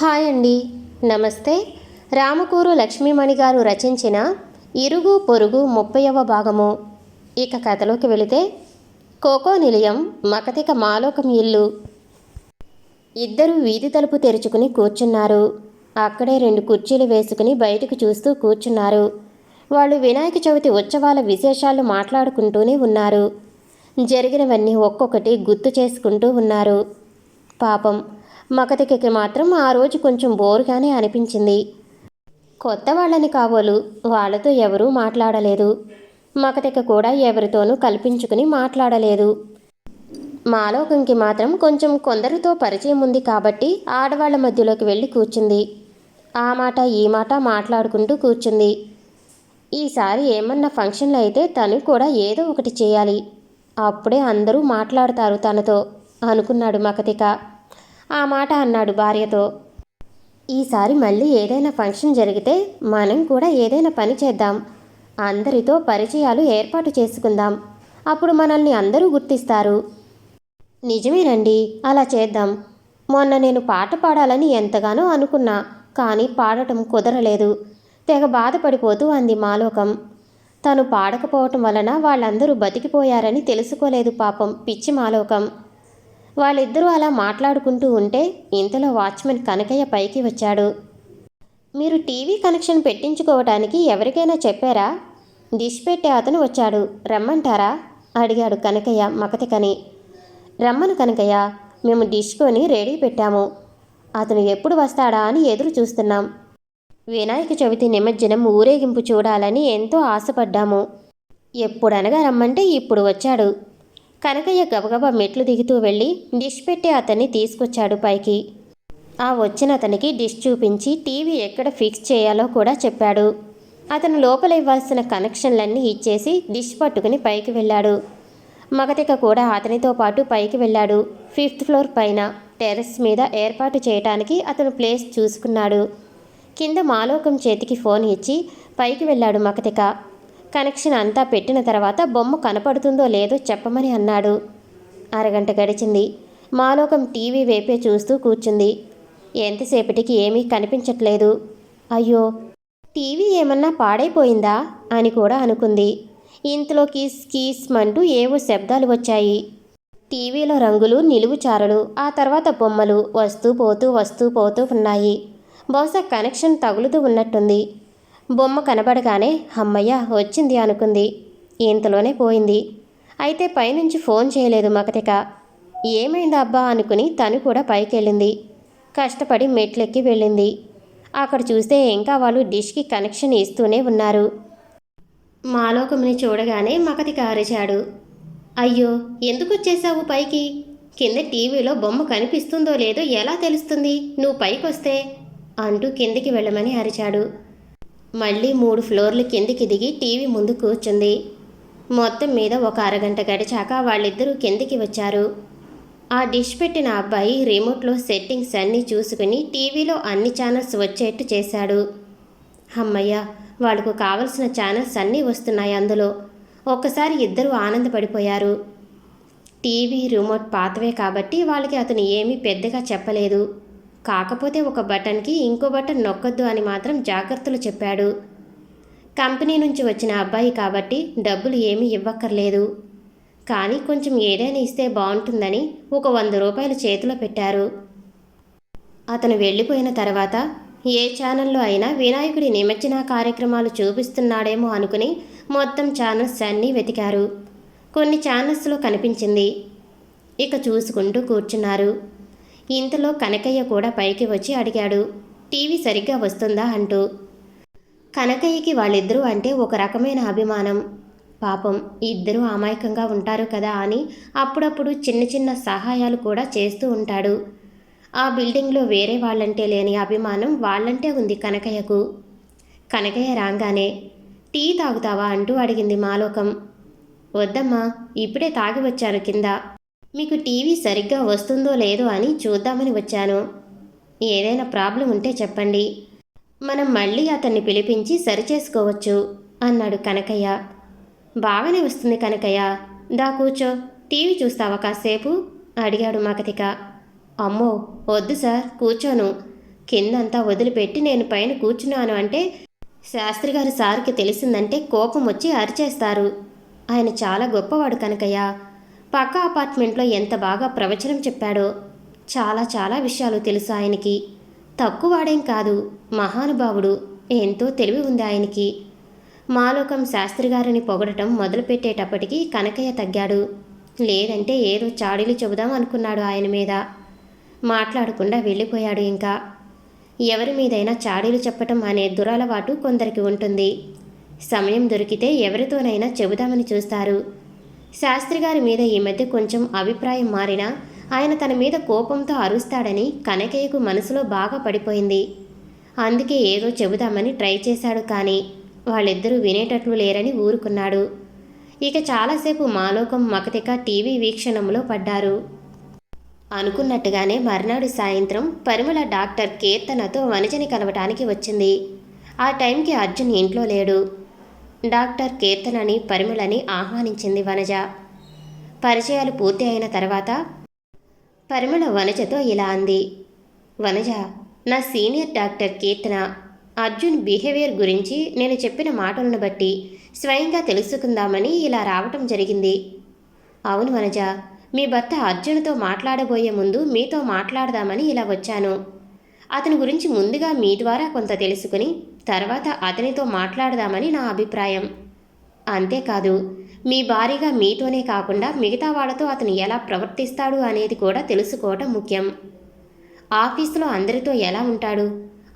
Hi అండి. నమస్తే. రామకూరు లక్ష్మీమణి గారు రచించిన ఇరుగు పొరుగు ముప్పైవ భాగము. ఇక కథలోకి వెళితే కోకో నిలయం మకతిక మాలోకం ఇల్లు. ఇద్దరు వీధి తలుపు తెరుచుకుని కూర్చున్నారు. అక్కడే రెండు కుర్చీలు వేసుకుని బయటకు చూస్తూ కూర్చున్నారు. వాళ్ళు వినాయక చవితి ఉత్సవాల విశేషాలు మాట్లాడుకుంటూనే ఉన్నారు. జరిగినవన్నీ ఒక్కొక్కటి గుర్తు చేసుకుంటూ ఉన్నారు. పాపం మకతికకి మాత్రం ఆ రోజు కొంచెం బోరుగానే అనిపించింది. కొత్త వాళ్ళని కాబోలు వాళ్ళతో ఎవరూ మాట్లాడలేదు. మకతిక కూడా ఎవరితోనూ కల్పించుకుని మాట్లాడలేదు. మాలోకంకి మాత్రం కొంచెం కొందరితో పరిచయం ఉంది కాబట్టి ఆడవాళ్ళ మధ్యలోకి వెళ్ళి కూర్చుంది. ఆ మాట ఈ మాట మాట్లాడుకుంటూ కూర్చుంది. ఈసారి ఏమన్నా ఫంక్షన్లు అయితే తను కూడా ఏదో ఒకటి చేయాలి. అప్పుడే అందరూ మాట్లాడతారు తనతో అనుకున్నాడు మకతిక. ఆ మాట అన్నాడు భార్యతో. ఈసారి మళ్ళీ ఏదైనా ఫంక్షన్ జరిగితే మనం కూడా ఏదైనా పని చేద్దాం. అందరితో పరిచయాలు ఏర్పాటు చేసుకుందాం. అప్పుడు మనల్ని అందరూ గుర్తిస్తారు. నిజమేనండి అలా చేద్దాం. మొన్న నేను పాట పాడాలని ఎంతగానో అనుకున్నా కానీ పాడటం కుదరలేదు. తెగ బాధపడిపోతూ అంది మాలోకం. తను పాడకపోవటం వలన వాళ్ళందరూ బతికిపోయారని తెలుసుకోలేదు పాపం పిచ్చి మాలోకం. వాళ్ళిద్దరూ అలా మాట్లాడుకుంటూ ఉంటే ఇంతలో వాచ్మెన్ కనకయ్య పైకి వచ్చాడు. మీరు టీవీ కనెక్షన్ పెట్టించుకోవటానికి ఎవరికైనా చెప్పారా? డిష్ పెట్టే అతను వచ్చాడు. రమ్మంటారా? అడిగాడు కనకయ్య మకతికని. రమ్మను కనకయ్య. మేము డిష్ కొని రెడీ పెట్టాము. అతను ఎప్పుడు వస్తాడా అని ఎదురు చూస్తున్నాం. వినాయక చవితి నిమజ్జనం ఊరేగింపు చూడాలని ఎంతో ఆశపడ్డాము. ఎప్పుడనగా రమ్మంటే ఇప్పుడు వచ్చాడు. కనకయ్య గబగబా మెట్లు దిగుతూ వెళ్ళి డిష్ పెట్టి అతన్ని తీసుకొచ్చాడు పైకి. ఆ వచ్చిన అతనికి డిష్ చూపించి టీవీ ఎక్కడ ఫిక్స్ చేయాలో కూడా చెప్పాడు. అతను లోపల ఇవ్వాల్సిన కనెక్షన్లన్నీ ఇచ్చేసి డిష్ పట్టుకుని పైకి వెళ్ళాడు. మగతిక కూడా అతనితో పాటు పైకి వెళ్ళాడు. ఫిఫ్త్ ఫ్లోర్ పైన టెర్రస్ మీద ఏర్పాటు చేయటానికి అతను ప్లేస్ చూసుకున్నాడు. కింద మాలోకం చేతికి ఫోన్ ఇచ్చి పైకి వెళ్ళాడు మకతిక కనెక్షన్ అంతా పెట్టిన తర్వాత బొమ్మ కనపడుతుందో లేదో చెప్పమని అన్నాడు. అరగంట గడిచింది. మాలోకం టీవీ వేపే చూస్తూ కూర్చుంది. ఎంతసేపటికి ఏమీ కనిపించట్లేదు. అయ్యో టీవీ ఏమన్నా పాడైపోయిందా అని కూడా అనుకుంది. ఇంతలో కీస్ కీస్ అంటూ ఏవో శబ్దాలు వచ్చాయి. టీవీలో రంగులు నిలువు చారలు ఆ తర్వాత బొమ్మలు వస్తూ పోతూ వస్తూ పోతూ ఉన్నాయి. బహుశా కనెక్షన్ తగులుతూ ఉన్నట్టుంది. బొమ్మ కనబడగానే అమ్మయ్య వచ్చింది అనుకుంది. ఇంతలోనే పోయింది. అయితే పైనుంచి ఫోన్ చేయలేదు మకతిక. ఏమైంది అబ్బా అనుకుని తను కూడా పైకెళ్ళింది. కష్టపడి మెట్లెక్కి వెళ్ళింది. అక్కడ చూస్తే ఇంకా వాళ్ళు డిష్కి కనెక్షన్ ఇస్తూనే ఉన్నారు. మాలోకముని చూడగానే మకతిక అరిచాడు. అయ్యో ఎందుకు వచ్చేసావు పైకి? కింద టీవీలో బొమ్మ కనిపిస్తుందో లేదో ఎలా తెలుస్తుంది? నువ్వు పైకొస్తే అంటూ కిందికి వెళ్ళమని అరిచాడు. మళ్ళీ మూడు ఫ్లోర్లు కిందికి దిగి టీవీ ముందు కూర్చుంది. మొత్తం మీద ఒక అరగంట గడిచాక వాళ్ళిద్దరూ కిందికి వచ్చారు. ఆ డిష్ పెట్టిన అబ్బాయి రిమోట్లో సెట్టింగ్స్ అన్నీ చూసుకుని టీవీలో అన్ని ఛానల్స్ వచ్చేట్టు చేశాడు. అమ్మయ్య వాళ్ళకు కావలసిన ఛానల్స్ అన్నీ వస్తున్నాయి అందులో. ఒక్కసారి ఇద్దరూ ఆనందపడిపోయారు. టీవీ రిమోట్ పాతవే కాబట్టి వాళ్ళకి అతను ఏమీ పెద్దగా చెప్పలేదు. కాకపోతే ఒక బటన్కి ఇంకో బటన్ నొక్కొద్దు అని మాత్రం జాగ్రత్తలు చెప్పాడు. కంపెనీ నుంచి వచ్చిన అబ్బాయి కాబట్టి డబ్బులు ఏమీ ఇవ్వక్కర్లేదు. కానీ కొంచెం ఏదైనా ఇస్తే బాగుంటుందని ఒక వంద రూపాయలు చేతిలో పెట్టారు. అతను వెళ్ళిపోయిన తర్వాత ఏ ఛానల్లో అయినా వినాయకుడి నిమజ్జన కార్యక్రమాలు చూపిస్తున్నాడేమో అనుకుని మొత్తం ఛానల్స్ అన్నీ వెతికారు. కొన్ని ఛానల్స్లో కనిపించింది. ఇక చూసుకుంటూ కూర్చున్నారు. ఇంతలో కనకయ్య కూడా పైకి వచ్చి అడిగాడు టీవీ సరిగ్గా వస్తుందా అంటూ. కనకయ్యకి వాళ్ళిద్దరూ అంటే ఒక రకమైన అభిమానం. పాపం ఇద్దరూ అమాయకంగా ఉంటారు కదా అని అప్పుడప్పుడు చిన్న చిన్న సహాయాలు కూడా చేస్తూ ఉంటాడు. ఆ బిల్డింగ్లో వేరే వాళ్ళంటే లేని అభిమానం వాళ్ళంటే ఉంది కనకయ్యకు. కనకయ్య రాగానే టీ తాగుతావా? అంటూ అడిగింది మాలోకం. వద్దమ్మా ఇప్పుడే తాగి వచ్చాను కింద. మీకు టీవీ సరిగ్గా వస్తుందో లేదో అని చూద్దామని వచ్చాను. ఏదైనా ప్రాబ్లం ఉంటే చెప్పండి. మనం మళ్ళీ అతన్ని పిలిపించి సరిచేసుకోవచ్చు అన్నాడు కనకయ్య. బాగానే వస్తుంది కనకయ్య. దా కూర్చో టీవీ చూస్తావా కాసేపు? అడిగాడు మకతిక. అమ్మో వద్దు సార్ కూర్చోను. కిందంతా వదిలిపెట్టి నేను పైన కూర్చున్నాను అంటే శాస్త్రి గారి సార్కి తెలిసిందంటే కోపం వచ్చి అరిచేస్తారు. ఆయన చాలా గొప్పవాడు కనకయ్య. పక్క అపార్ట్మెంట్లో ఎంత బాగా ప్రవచనం చెప్పాడో చాలా చాలా విషయాలు తెలుసు ఆయనకి. తక్కువవాడేం కాదు మహానుభావుడు ఎంతో తెలివి ఉంది ఆయనకి. మాలోకం శాస్త్రి గారిని పొగడటం మొదలుపెట్టేటప్పటికి కనకయ్య తగ్గాడు. లేదంటే ఏదో చాడీలు చెబుదాం అనుకున్నాడు ఆయన మీద. మాట్లాడకుండా వెళ్ళిపోయాడు ఇంకా. ఎవరి మీదైనా చాడీలు చెప్పటం అనే దురలవాటు కొందరికి ఉంటుంది. సమయం దొరికితే ఎవరితోనైనా చెబుదామని చూస్తారు. శాస్త్రి గారి మీద ఈ మధ్య కొంచెం అభిప్రాయం మారినా ఆయన తన మీద కోపంతో అరుస్తాడని కనకయ్యకు మనసులో బాగా పడిపోయింది. అందుకే ఏదో చెబుదామని ట్రై చేశాడు కానీ వాళ్ళిద్దరూ వినేటట్లు లేరని ఊరుకున్నాడు. ఇక చాలాసేపు మాలోకం మకతిక టీవీ వీక్షణంలో పడ్డారు. అనుకున్నట్టుగానే మర్నాడు సాయంత్రం పరిమళ డాక్టర్ కీర్తనతో వనజని కలవటానికి వచ్చింది. ఆ టైంకి అర్జున్ ఇంట్లో లేడు. డాక్టర్ కీర్తనని పరిమళని ఆహ్వానించింది వనజ. పరిచయాలు పూర్తి అయిన తర్వాత పరిమళ వనజతో ఇలా అంది. వనజ నా senior doctor Keerthana Arjun behaviour గురించి నేను చెప్పిన మాటలను బట్టి స్వయంగా తెలుసుకుందామని ఇలా రావటం జరిగింది. అవును వనజ మీ భర్త అర్జున్తో మాట్లాడబోయే ముందు మీతో మాట్లాడదామని ఇలా వచ్చాను. అతని గురించి ముందుగా మీ ద్వారా కొంత తెలుసుకుని తర్వాత అతనితో మాట్లాడదామని నా అభిప్రాయం. అంతేకాదు మీ భారీగా మీతోనే కాకుండా మిగతా వాళ్ళతో అతను ఎలా ప్రవర్తిస్తాడు అనేది కూడా తెలుసుకోవటం ముఖ్యం. ఆఫీసులో అందరితో ఎలా ఉంటాడు?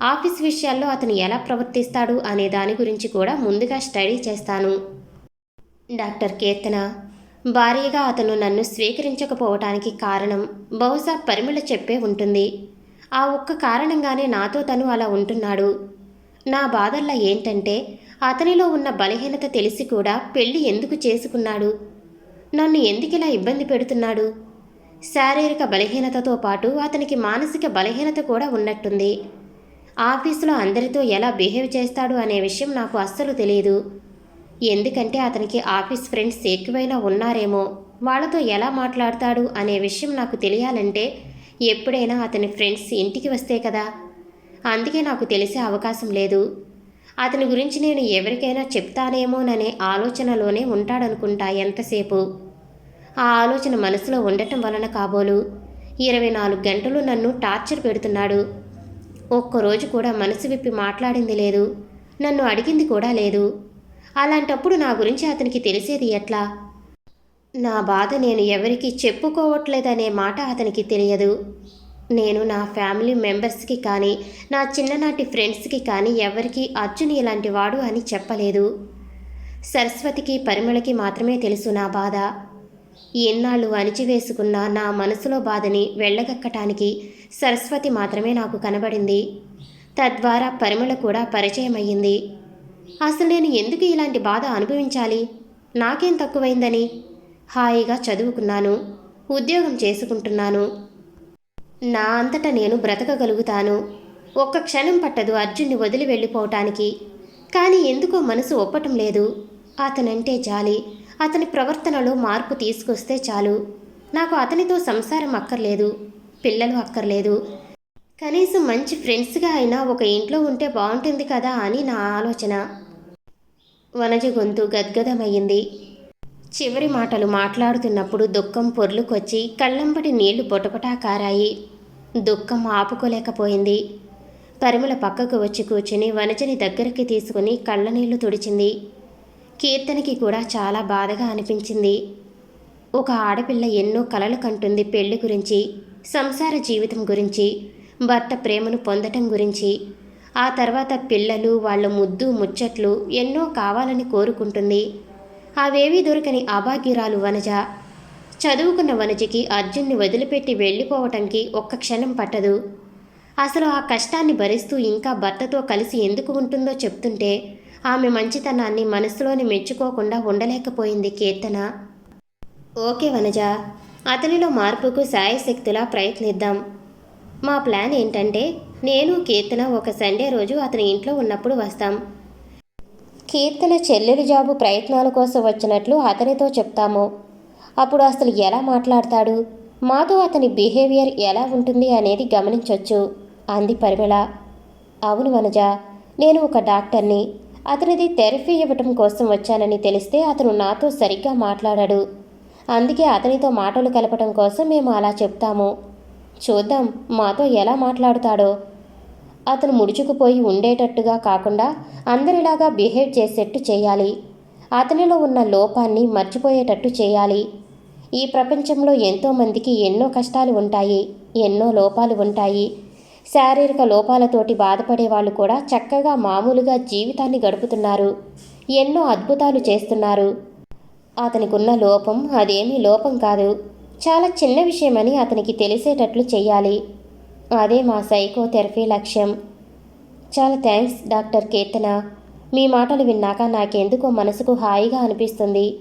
ఆఫీస్ విషయాల్లో అతను ఎలా ప్రవర్తిస్తాడు అనే దాని గురించి కూడా ముందుగా స్టడీ చేస్తాను. డాక్టర్ కీర్తన భారీగా అతను నన్ను స్వీకరించకపోవటానికి కారణం బహుశా పరిమళ చెప్పే ఉంటుంది. ఆ ఒక్క కారణంగానే నాతో తను అలా ఉంటున్నాడు. నా బాధల్లా ఏంటంటే అతనిలో ఉన్న బలహీనత తెలిసి కూడా పెళ్ళి ఎందుకు చేసుకున్నాడు? నన్ను ఎందుకిలా ఇబ్బంది పెడుతున్నాడు? శారీరక బలహీనతతో పాటు అతనికి మానసిక బలహీనత కూడా ఉన్నట్టుంది. ఆఫీసులో అందరితో ఎలా బిహేవ్ చేస్తాడు అనే విషయం నాకు అస్సలు తెలియదు ఎందుకంటే అతనికి ఆఫీస్ ఫ్రెండ్స్ ఎక్కువైనా ఉన్నారేమో వాళ్ళతో ఎలా మాట్లాడతాడు అనే విషయం నాకు తెలియాలంటే ఎప్పుడైనా అతని ఫ్రెండ్స్ ఇంటికి వస్తే కదా. అందుకే నాకు తెలిసే అవకాశం లేదు. అతని గురించి నేను ఎవరికైనా చెప్తానేమోననే ఆలోచనలోనే ఉంటాడనుకుంటా ఎంతసేపు. ఆ ఆలోచన మనసులో ఉండటం వలన కాబోలు. ఇరవై నాలుగు గంటలు నన్ను టార్చర్ పెడుతున్నాడు. ఒక్కరోజు కూడా మనసు విప్పి మాట్లాడింది లేదు. నన్ను అడిగింది కూడా లేదు. అలాంటప్పుడు నా గురించి అతనికి తెలిసేది ఎట్లా? నా బాధ నేను ఎవరికీ చెప్పుకోవట్లేదనే మాట అతనికి తెలియదు. నేను నా ఫ్యామిలీ మెంబర్స్కి కానీ నా చిన్ననాటి ఫ్రెండ్స్కి కానీ ఎవరికి అర్జున్ ఇలాంటి వాడు అని చెప్పలేదు. సరస్వతికి పరిమళకి మాత్రమే తెలుసు నా బాధ. ఎన్నాళ్ళు అణిచివేసుకున్న నా మనసులో బాధని వెళ్ళగక్కటానికి సరస్వతి మాత్రమే నాకు కనబడింది. తద్వారా పరిమళ కూడా పరిచయమయ్యింది. అసలు నేను ఎందుకు ఇలాంటి బాధ అనుభవించాలి? నాకేం తక్కువైందని? హాయిగా చదువుకున్నాను ఉద్యోగం చేసుకుంటున్నాను. నా అంతటా నేను బ్రతకగలుగుతాను. ఒక్క క్షణం పట్టదు అర్జున్ని వదిలి వెళ్ళిపోవటానికి. కానీ ఎందుకో మనసు ఒప్పటం లేదు. అతనంటే జాలి. అతని ప్రవర్తనలో మార్పు తీసుకొస్తే చాలు. నాకు అతనితో సంసారం అక్కర్లేదు. పిల్లలు అక్కర్లేదు. కనీసం మంచి ఫ్రెండ్స్గా అయినా ఒక ఇంట్లో ఉంటే బాగుంటుంది కదా అని నా ఆలోచన. వనజ గొంతు గద్గదమయ్యింది. చివరి మాటలు మాట్లాడుతున్నప్పుడు దుఃఖం పొర్లుకొచ్చి కళ్ళంబడి నీళ్ళు పొటపటా కారాయి దుఃఖం ఆపుకోలేకపోయింది. పరిమళ పక్కకు వచ్చి కూర్చుని వనజని దగ్గరికి తీసుకుని కళ్ళనీళ్ళు తుడిచింది. కీర్తనకి కూడా చాలా బాధగా అనిపించింది. ఒక ఆడపిల్ల ఎన్నో కలలు కంటుంది పెళ్ళి గురించి సంసార జీవితం గురించి భర్త ప్రేమను పొందటం గురించి. ఆ తర్వాత పిల్లలు వాళ్ళ ముద్దు ముచ్చట్లు ఎన్నో కావాలని కోరుకుంటుంది. అవేవీ దొరకని అభాగ్యురాలు వనజ. చదువుకున్న వనజకి అర్జున్ని వదిలిపెట్టి వెళ్ళిపోవటానికి ఒక్క క్షణం పట్టదు. అసలు ఆ కష్టాన్ని భరిస్తూ ఇంకా భర్తతో కలిసి ఎందుకు ఉంటుందో చెప్తుంటే ఆమె మంచితనాన్ని మనసులోని మెచ్చుకోకుండా ఉండలేకపోయింది కీర్తన. ఓకే వనజ అతనిలో మార్పుకు శాయశక్తులా ప్రయత్నిద్దాం. మా ప్లాన్ ఏంటంటే నేను కీర్తన ఒక సండే రోజు అతని ఇంట్లో ఉన్నప్పుడు వస్తాం. కీర్తన చెల్లెలి జాబు ప్రయత్నాల కోసం వచ్చినట్లు అతనితో చెప్తాము. అప్పుడు అసలు ఎలా మాట్లాడతాడు? మాతో అతని బిహేవియర్ ఎలా ఉంటుంది అనేది గమనించవచ్చు అంది పరిమళ. అవును వనజ నేను ఒక డాక్టర్ని. అతనిది థెరపీ ఇవ్వటం కోసం వచ్చానని తెలిస్తే అతను నాతో సరిగ్గా మాట్లాడాడు. అందుకే అతనితో మాటలు కలపటం కోసం మేము అలా చెప్తాము. చూద్దాం మాతో ఎలా మాట్లాడుతాడో. అతను ముడుచుకుపోయి ఉండేటట్టుగా కాకుండా అందరిలాగా బిహేవ్ చేసేట్టు చేయాలి. అతనిలో ఉన్న లోపాన్ని మర్చిపోయేటట్టు చేయాలి. ఈ ప్రపంచంలో ఎంతోమందికి ఎన్నో కష్టాలు ఉంటాయి ఎన్నో లోపాలు ఉంటాయి. శారీరక లోపాలతోటి బాధపడే వాళ్ళు కూడా చక్కగా మామూలుగా జీవితాన్ని గడుపుతున్నారు. ఎన్నో అద్భుతాలు చేస్తున్నారు. అతనికున్న లోపం అదేమీ లోపం కాదు. చాలా చిన్న విషయమని అతనికి తెలిసేటట్లు చేయాలి. అదే మా సైకోథెరపీ లక్ష్యం. చాలా థ్యాంక్స్ డాక్టర్ కీర్తన. మీ మాటలు విన్నాక నాకెందుకో మనసుకు హాయిగా అనిపిస్తుంది.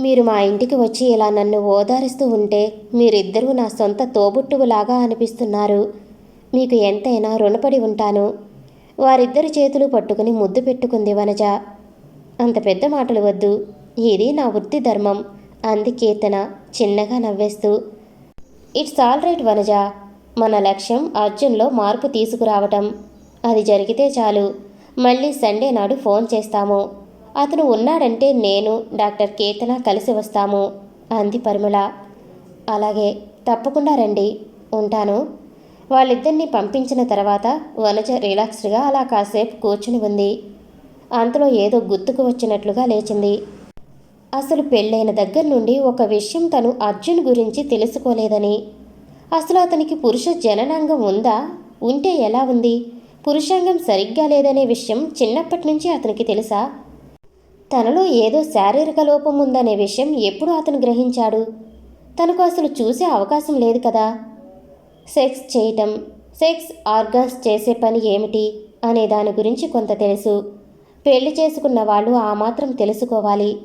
మీరు మా ఇంటికి వచ్చి ఇలా నన్ను ఓదారుస్తూ ఉంటే మీరిద్దరూ నా సొంత తోబుట్టువులాగా అనిపిస్తున్నారు. మీకు ఎంతైనా రుణపడి ఉంటాను. వారిద్దరి చేతులు పట్టుకుని ముద్దు పెట్టుకుంది వనజ. అంత పెద్ద మాటలు వద్దు. ఇది నా వృత్తి ధర్మం. అంది కీర్తన చిన్నగా నవ్వేస్తూ. It's all right Vanaja. మన లక్ష్యం అర్జున్లో మార్పు తీసుకురావటం. అది జరిగితే చాలు. మళ్ళీ సండే నాడు ఫోన్ చేస్తాము. అతను ఉన్నాడంటే నేను డాక్టర్ కేతన కలిసి వస్తాము అంది పరిమళ. అలాగే తప్పకుండా రండి ఉంటాను. వాళ్ళిద్దరిని పంపించిన తర్వాత వనజ రిలాక్స్డ్గా అలా కాసేపు కూర్చుని ఉంది. అంతలో ఏదో గుర్తుకు వచ్చినట్లుగా లేచింది. అసలు పెళ్ళైన దగ్గర నుండి ఒక విషయం తను అర్జున్ గురించి తెలుసుకోలేదని అసలు అతనికి పురుష జననాంగం ఉందా? ఉంటే ఎలా ఉంది? పురుషాంగం సరిగ్గా లేదనే విషయం చిన్నప్పటి నుంచి అతనికి తెలుసా? తనలో ఏదో శారీరక లోపం ఉందనే విషయం ఎప్పుడు అతను గ్రహించాడు? తనకు అసలు చూసే అవకాశం లేదు కదా? సెక్స్ చేయటం సెక్స్ ఆర్గాన్స్ చేసే పని ఏమిటి అనే దాని గురించి కొంత తెలుసు. పెళ్ళి చేసుకున్న వాళ్ళు ఆ మాత్రం తెలుసుకోవాలి.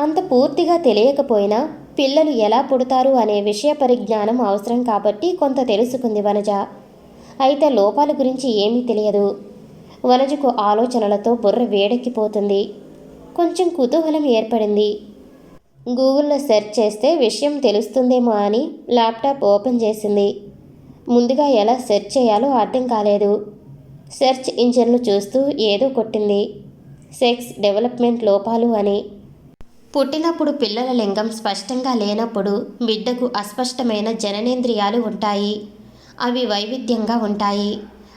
అంత పూర్తిగా తెలియకపోయినా పిల్లలు ఎలా పుడతారు అనే విషయ పరిజ్ఞానం అవసరం కాబట్టి కొంత తెలుసుకుంది వనజ. అయితే లోపాల గురించి ఏమీ తెలియదు. వనజకు ఆలోచనలతో బుర్ర వేడెక్కిపోతుంది. కొంచెం కుతూహలం ఏర్పడింది. గూగుల్లో సెర్చ్ చేస్తే విషయం తెలుస్తుందేమో అని ల్యాప్టాప్ ఓపెన్ చేసింది. ముందుగా ఎలా సెర్చ్ చేయాలో అర్థం కాలేదు. సెర్చ్ ఇంజన్లు చూస్తూ ఏదో కొట్టింది. సెక్స్ డెవలప్మెంట్ లోపాలు అని పుట్టినప్పుడు పిల్లల లింగం స్పష్టంగా లేనప్పుడు బిడ్డకు అస్పష్టమైన జననేంద్రియాలు ఉంటాయి. అవి వైవిధ్యంగా ఉంటాయి.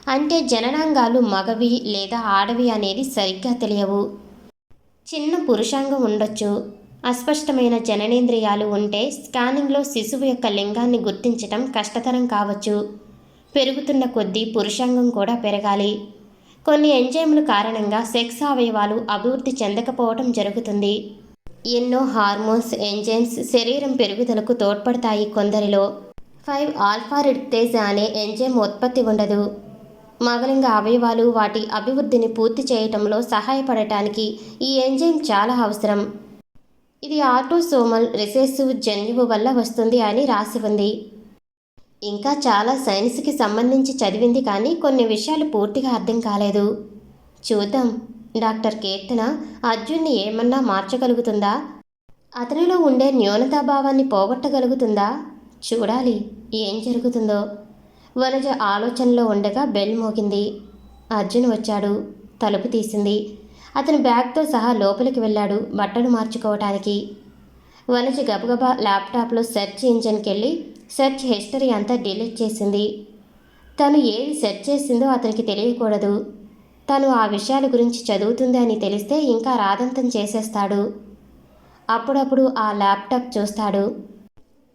అంటే జననాంగాలు మగవి లేదా ఆడవి అనేది సరిగ్గా తెలియవు. చిన్న పురుషాంగం ఉండొచ్చు. అస్పష్టమైన జననేంద్రియాలు ఉంటే స్కానింగ్లో శిశువు యొక్క లింగాన్ని గుర్తించటం కష్టతరం కావచ్చు. పెరుగుతున్న కొద్దీ పురుషాంగం కూడా పెరగాలి. కొన్ని ఎంజైముల కారణంగా సెక్స్ అవయవాలు అభివృద్ధి చెందకపోవటం జరుగుతుంది. ఎన్నో హార్మోన్స్ ఎంజైమ్స్ శరీరం పెరుగుదలకు తోడ్పడతాయి కొందరిలో. ఫైవ్ ఆల్ఫా రిడ్తేజ్ అనే ఎంజైమ్ ఉత్పత్తి ఉండదు. మగలింగ అవయవాలు వాటి అభివృద్ధిని పూర్తి చేయటంలో సహాయపడటానికి ఈ ఎంజైమ్ చాలా అవసరం. ఇది ఆటోసోమల్ రిసెసివ్ జన్యువు వల్ల వస్తుంది అని రాసి ఉంది. ఇంకా చాలా సైన్స్కి సంబంధించి చదివింది కానీ కొన్ని విషయాలు పూర్తిగా అర్థం కాలేదు. చూద్దాం. డాక్టర్ కీర్తన అర్జున్ని ఏమన్నా మార్చగలుగుతుందా? అతనిలో ఉండే న్యూనతాభావాన్ని పోగొట్టగలుగుతుందా? చూడాలి ఏం జరుగుతుందో. వనజ ఆలోచనలో ఉండగా బెల్ మోగింది. అర్జున్ వచ్చాడు తలుపు తీసింది. అతని బ్యాగ్తో సహా లోపలికి వెళ్ళాడు బట్టలు మార్చుకోవటానికి. వనజ గబగబా ల్యాప్టాప్లో సెర్చ్ ఇంజన్కి వెళ్ళి సెర్చ్ హిస్టరీ అంతా డిలీట్ చేసింది. తను ఏది సెర్చ్ చేసిందో అతనికి తెలియకూడదు. తను ఆ విషయాల గురించి చదువుతుంది అని తెలిస్తే ఇంకా రాదంతం చేసేస్తాడు. అప్పుడప్పుడు ఆ ల్యాప్టాప్ చూస్తాడు.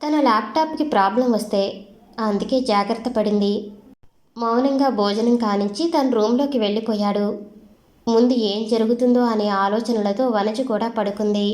తన ల్యాప్టాప్కి ప్రాబ్లం వస్తే అందుకే జాగ్రత్త పడింది. మౌనంగా భోజనం కానించి తన రూమ్లోకి వెళ్ళిపోయాడు. ముందు ఏం జరుగుతుందో అనే ఆలోచనలతో వనజ కూడా పడుకుంది.